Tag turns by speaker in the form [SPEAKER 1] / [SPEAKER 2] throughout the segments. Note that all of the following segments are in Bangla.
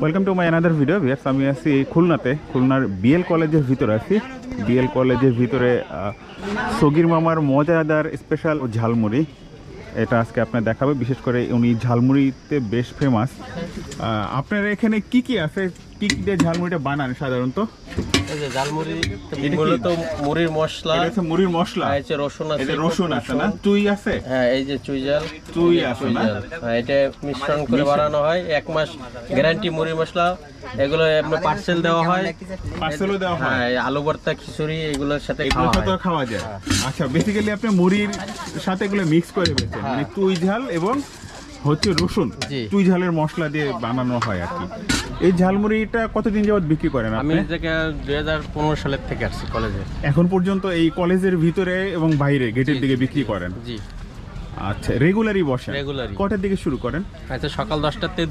[SPEAKER 1] Welcome to my another video বিয়ার্স আমি আছি খুলনাতে, খুলনার বিএল কলেজের ভিতরে আছি। বিএল কলেজের ভিতরে সগির মামার মজাদার স্পেশাল ঝালমুড়ি। এটা আজকে আপনার দেখাবে। বিশেষ করে উনি ঝালমুড়িতে বেশ ফেমাস আপনার এখানে কি কি আছে? কি কি দিয়ে ঝালমুড়িটা বানান সাধারণত।
[SPEAKER 2] এই যে ঝালমুড়ি মূলত মুড়ির মশলা।
[SPEAKER 1] এটা হচ্ছে মুড়ির মশলা।
[SPEAKER 2] আর এই যে রসুন আছে।
[SPEAKER 1] রসুন আছে না? চুই আছে?
[SPEAKER 2] হ্যাঁ এই যে
[SPEAKER 1] চুই আছে না?
[SPEAKER 2] হ্যাঁ এটা মিশ্রণ করে বানানো হয়। এক মাস গ্যারান্টি মুড়ির মশলা। এগুলো এমনি পার্সেল দেওয়া হয়।
[SPEAKER 1] পার্সেলও দেওয়া হয়?
[SPEAKER 2] হ্যাঁ আলু ভর্তা খিচুড়ি এগুলোর সাথে খাওয়া হয়।
[SPEAKER 1] খাওয়া যায়। আচ্ছা বেসিক্যালি আপনি মুড়ির সাথে এগুলো মিক্স করে মানে তুই ঝাল এবং হচ্ছে রসুন। তুই ঝালের মশলা দিয়ে বানানো হয় আর কি। এই ঝালমুড়িটা কতদিন যাবত বিক্রি করেন
[SPEAKER 2] আমি থেকে দুই হাজার পনেরো সালের থেকে আসছি কলেজে
[SPEAKER 1] এখন পর্যন্ত এই কলেজের ভিতরে এবং বাইরে গেটের দিকে বিক্রি করেন?
[SPEAKER 2] জি।
[SPEAKER 1] আচ্ছা রেগুলারই বসেন?
[SPEAKER 2] Regularly।
[SPEAKER 1] কটার দিকে শুরু করেন?
[SPEAKER 2] আচ্ছা সকাল দশটাতে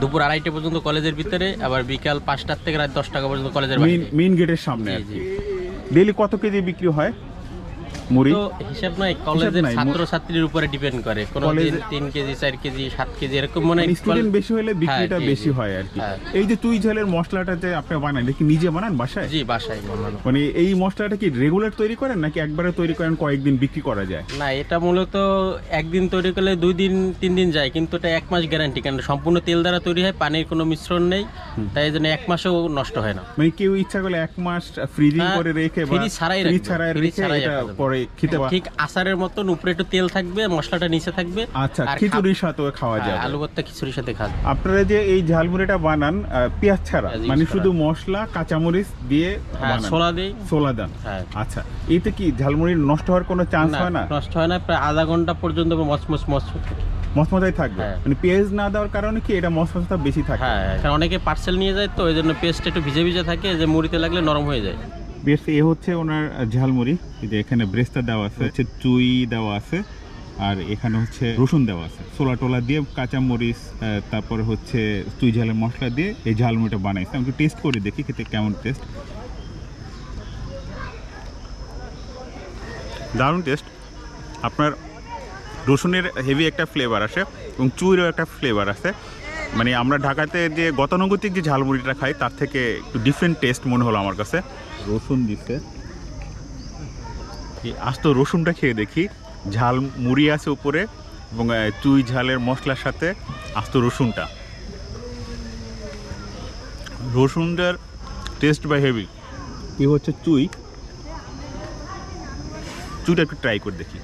[SPEAKER 2] দুপুর আড়াইটে পর্যন্ত কলেজের ভিতরে আবার বিকাল পাঁচটার থেকে রাত দশ টাকা পর্যন্ত কলেজের
[SPEAKER 1] মেইন গেটের সামনে আর কি। ডেইলি কত কেজি বিক্রি হয়? মুড়ি?
[SPEAKER 2] হিসাব নাই কলেজের ছাত্র ছাত্রীর উপরে ডিপেন্ড করে। কোন দিন
[SPEAKER 1] কলেজে-
[SPEAKER 2] তিন কেজি চার কেজি সাত কেজি এরকম মনে
[SPEAKER 1] স্টুডেন্ট বেশি হলে বিক্রিটা
[SPEAKER 2] হ্যাঁ,
[SPEAKER 1] বেশি হয় আর কি।
[SPEAKER 2] হ্যাঁ।
[SPEAKER 1] এই যে তুই ঝালের মশলাটা যে আপনি বানান নিজে বানান বাসায়?
[SPEAKER 2] জি বাসায় বানানো।
[SPEAKER 1] মানে এই মশলাটা কি রেগুলার তৈরি করেন নাকি একবারে তৈরি করেন কয়েকদিন বিক্রি করা যায়?
[SPEAKER 2] না এটা মূলত একদিন তৈরি করলে দুই দিন তিন দিন যায় কিন্তু এটা এক মাস গ্যারান্টি কারণ সম্পূর্ণ তেল দ্বারা তৈরি হয় পানির কোনো মিশ্রণ নেই তাই জন্য এক মাসেও নষ্ট হয় না।
[SPEAKER 1] মানে কেউ ইচ্ছা করলে এক মাস ফ্রিজিং
[SPEAKER 2] হ্যাঁ,
[SPEAKER 1] করে রেখে বা
[SPEAKER 2] ফ্রিজ ছাড়াই
[SPEAKER 1] ফ্রিজ ছাড়াই রেখে এটা
[SPEAKER 2] রাখা যাবে।
[SPEAKER 1] পরে খেতে পা-
[SPEAKER 2] ঠিক আচারের মতন উপরে একটু তেল থাকবে মশলাটা নিচে থাকবে
[SPEAKER 1] আচ্ছা খিচুড়ির সাথেও খাওয়া
[SPEAKER 2] হ্যাঁ,
[SPEAKER 1] যায়
[SPEAKER 2] আলু ভর্তা খিচুড়ির সাথে খাবে।
[SPEAKER 1] আপনারা যে এই ঝালমুড়িটা বানান পেঁয়াজ ছাড়া মানে শুধু মশলা কাঁচামরিচ দিয়ে
[SPEAKER 2] হ্যাঁ
[SPEAKER 1] বানান।
[SPEAKER 2] ছোলা
[SPEAKER 1] দেন।
[SPEAKER 2] হ্যাঁ।
[SPEAKER 1] আচ্ছা এতে কি ঝালমুড়ির নষ্ট হওয়ার কোনো চান্স হয় না?
[SPEAKER 2] নষ্ট হয় না প্রায় আধা ঘণ্টা পর্যন্ত মচমচ মচমচ থাকে।
[SPEAKER 1] থাকবে।
[SPEAKER 2] হ্যাঁ।
[SPEAKER 1] মানে পেঁয়াজ না দেওয়ার কারণে কি এটা মশমসটা বেশি থাকে?
[SPEAKER 2] হ্যাঁ কারণ অনেকে পার্সেল নিয়ে যায় তো ওই জন্য পেস্ট একটু ভিজে ভিজে থাকে যে মুড়িতে লাগলে নরম হয়ে যায়।
[SPEAKER 1] বেশ, এ হচ্ছে ওনার ঝালমুড়ি। এই যে এখানে ব্রেস্তা দেওয়া আছে, হচ্ছে চুই দেওয়া আছে, আর এখানে হচ্ছে রসুন দেওয়া আছে। ছোলা টোলা দিয়ে কাঁচা মরিচ তারপরে হচ্ছে চুই ঝালের মশলা দিয়ে এই ঝালমুড়িটা বানাইছে। আমি একটু টেস্ট করে দেখি খেতে কেমন টেস্ট দারুণ টেস্ট আপনার রসুনের হেভি একটা ফ্লেভার আসে এবং চুইরও একটা ফ্লেভার আছে মানে আমরা ঢাকাতে যে গতানুগতিক যে ঝালমুড়িটা খাই, তার থেকে একটু ডিফারেন্ট টেস্ট মনে হলো আমার কাছে। রসুন দিতে আস্ত রসুনটা খেয়ে দেখি। ঝাল মুড়ি আছে উপরে এবং চুই ঝালের মশলার সাথে আস্ত রসুনটা। রসুনটার টেস্ট বাই হেভি কি হচ্ছে চুই। চুইটা একটু ট্রাই করে দেখি।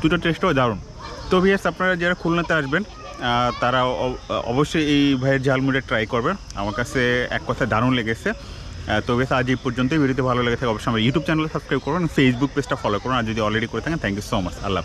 [SPEAKER 1] দুটো টেস্টও দারুণ। তো ভিয়াস আপনারা যারা খুলনাতে আসবেন তারা অবশ্যই এই ভাইয়ের ঝালমুড়ে ট্রাই করবে। আমার কাছে এক কথা দারুণ লেগেছে। তো বেশ আজ এই পর্যন্তই। ভিডিওতে ভালো লেগে থাকে অবশ্যই আমার ইউটিউব চ্যানেল সাবস্ক্রাইব করুন ফেসবুক পেজটা ফলো করুন আর যদি অলরেডি করে থাকেন thank you so much Allah